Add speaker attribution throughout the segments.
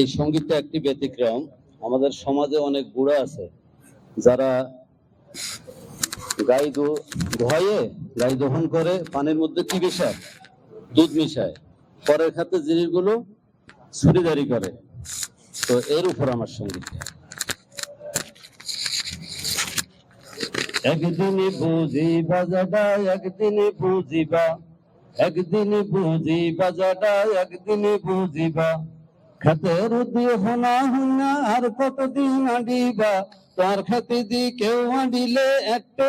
Speaker 1: এই সঙ্গীতটা একটি ব্যতিক্রম। আমাদের সমাজে অনেক বুড়া আছে, যারা গাই ধোয়াইয়ে গাই দহন করে, পানির মধ্যে কি মিশায়? দুধ মিশায়। পরের খাতে জিনিসগুলো ছুরিদারি করে। তো এর উপর আমার সংগীত। একদিনে বুঝিবা বাজাটা একদিনে বুঝিবা একদিনে বুঝি বাজাটা একদিনে বুঝিবা। খাতের দিয়ে হোনা হুনা আর কতদিন আডিবা। তার খাতে দি কেউ আডিলে একটা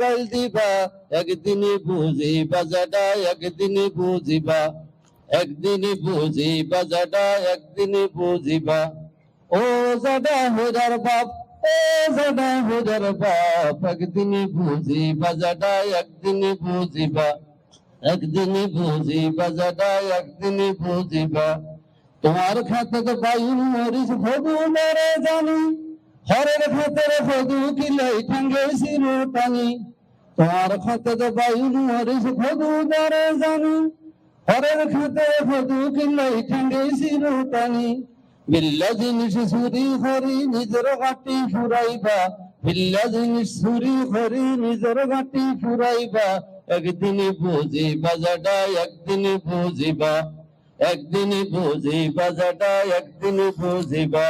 Speaker 1: গাল দিবা। একদিনে বুঝি বাজাটা একদিনে বুঝিবা। একদিনে বুঝি বাজাটা একদিনে বুঝিবা। ও জাডা হেরার বাপ, ও জাডা হেরার বাপ। একদিনে বুঝি বাজাটা একদিনে বুঝিবা। একদিনে বুঝি বাজাটা একদিনে বুঝিবা। তোমার খাতে তো বায়ুর মরিচ ভগু মেরে জানি। হরের খাতের ভগু কিলাই ঠাঙ্গে শিরো টানি। তোমার খাতে তো বায়ুর মরিচ ভগু মেরে জানি। হরের খাতে ভগু কিলাই ঠাঙ্গে শিরো টানি। বিল্লা জিনিস সুরি হরি নিজের গাটি ফুরাইবা। বিল্লা জিনিস সুরি হরি নিজের গাটি ফুরাইবা। একদিনে বুঝি বাজাটা একদিনে বুঝিবা। একদিনে বুঝি বাজাটা একদিনে বুঝিবা।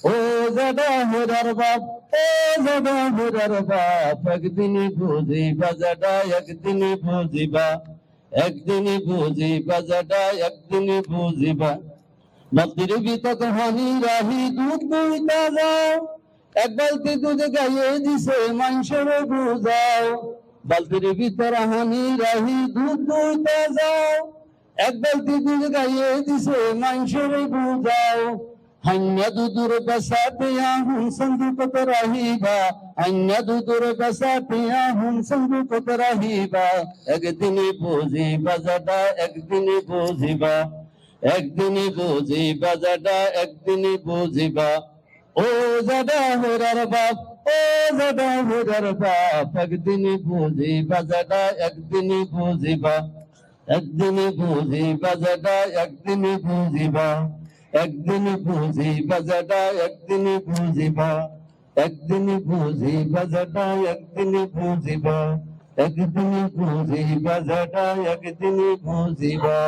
Speaker 1: ও জাদা হেরার বাপ, ও জাদা হেরার বাপ, একদিনে বুঝি বাজাটা একদিনে বুঝিবা। একদিনে বুঝি বাজাটা একদিনে বুঝিবা। ভিতর হানি রাহি দুধ বইতা যাও এক বালতি দুধ গাইয়ে দিছে মাংসের বুঝাও বালতির ভিতর হানি রাহি দুধ বইতা যাও। এক বালতি দুধ গাইয়ে দিছে মাংসের বুঝাও। হান্যা দুদুর বসাতে আহুন সন্দুকত রাহিবা। হান্যা দুদুর বসাতে আহুন সন্দুকত রাহিবা। একদিনে বুঝি বাজাটা একদিনে বুঝিবা। একদিনই বুঝি বাজাটা একদিনই বুঝিবা। ও জাদা হোরার বাপ ও জাদা হোরার বাপ একদিনই বুঝি বাজাটা একদিনই বুঝিবা একদিনই বুঝি বাজাটা একদিনই বুঝিবা একদিনই বুঝি বাজাটা একদিনই বুঝিবা একদিনই বুঝি বাজাটা একদিনই বুঝিবা একদিনই বুঝি বাজাটা একদিনই বুঝিবা।